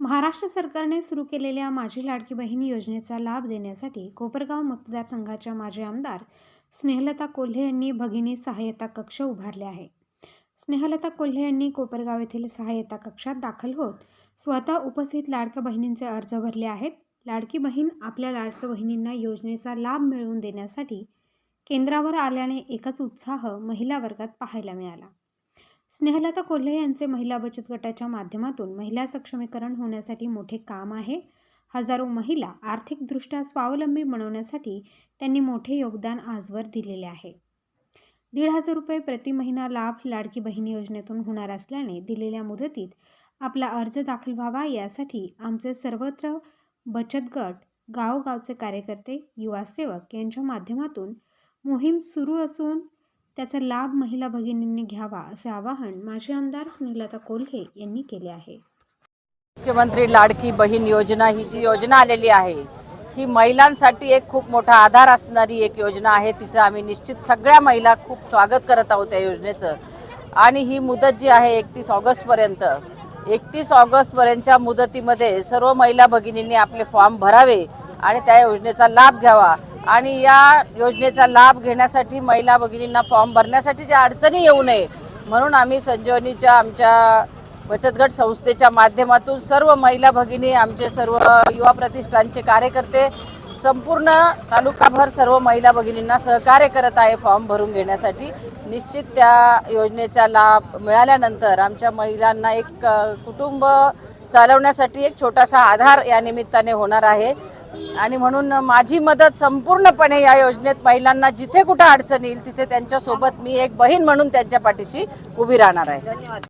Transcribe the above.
महाराष्ट्र सरकारने सुरू केलेल्या माझी लाडकी बहीण योजनेचा लाभ देण्यासाठी कोपरगाव मतदारसंघाच्या माजी आमदार स्नेहलता कोल्हे यांनी भगिनी सहाय्यता कक्ष उभारले आहे. स्नेहलता कोल्हे यांनी कोपरगाव येथील सहाय्यता कक्षात दाखल होत स्वतः उपस्थित लाडक्या बहिणींचे अर्ज भरले आहेत. लाडकी बहीण आपल्या लाडक्या बहिणींना योजनेचा लाभ मिळवून देण्यासाठी केंद्रावर आल्याने एकच उत्साह महिला वर्गात पाहायला मिळाला. स्नेहलता कोल्हे यांचे महिला बचत गटाच्या माध्यमातून महिला सक्षमीकरण होण्यासाठी मोठे काम आहे. हजारो महिला आर्थिकदृष्ट्या स्वावलंबी बनवण्यासाठी त्यांनी मोठे योगदान आजवर दिलेले आहे. दीड हजार रुपये प्रति महिना लाभ लाडकी बहीण योजनेतून होणार असल्याने दिलेल्या मुदतीत आपला अर्ज दाखल व्हावा यासाठी आमचे सर्वत्र बचत गट गावगावचे कार्यकर्ते युवा सेवक यांच्या माध्यमातून मोहीम सुरू असून त्याचा लाभ महिला भगिनींनी घ्यावा असे आवाहन माजी आमदार स्नेहलता कोल्हे यांनी केले आहे. मुख्यमंत्री लाडकी बहीण योजना ही जी योजना आलेली आहे ही महिलांसाठी एक खूप मोठा आधार असणारी एक योजना आहे. तिचं आम्ही निश्चित सगळ्या महिला खूप स्वागत करत आहोत त्या योजनेचं. आणि ही मुदत जी आहे एकतीस ऑगस्टपर्यंत एकतीस ऑगस्टपर्यंतच्या मुदतीमध्ये सर्व महिला भगिनींनी आपले फॉर्म भरावे आणि त्या योजनेचा लाभ घ्यावा. आणि या योजनेचा लाभ घेण्यासाठी महिला भगिनींना फॉर्म भरण्यासाठी ज्या अडचणी येऊ नये म्हणून आम्ही संजीवनीच्या आमच्या बचत गट संस्थेच्या माध्यमातून सर्व महिला भगिनी आमचे सर्व युवा प्रतिष्ठानचे कार्यकर्ते संपूर्ण तालुकाभर सर्व महिला भगिनींना सहकार्य करत आहे फॉर्म भरून घेण्यासाठी. निश्चित त्या योजनेचा लाभ मिळाल्यानंतर आमच्या महिलांना एक कुटुंब चालवण्यासाठी एक छोटासा आधार या निमित्ताने होणार आहे. आणि म्हणून माझी मदत संपूर्णपणे या योजनेत महिलांना जिथे कुठं अडचण येईल तिथे त्यांच्यासोबत मी एक बहीण म्हणून त्यांच्या पाठीशी उभी राहणार आहे.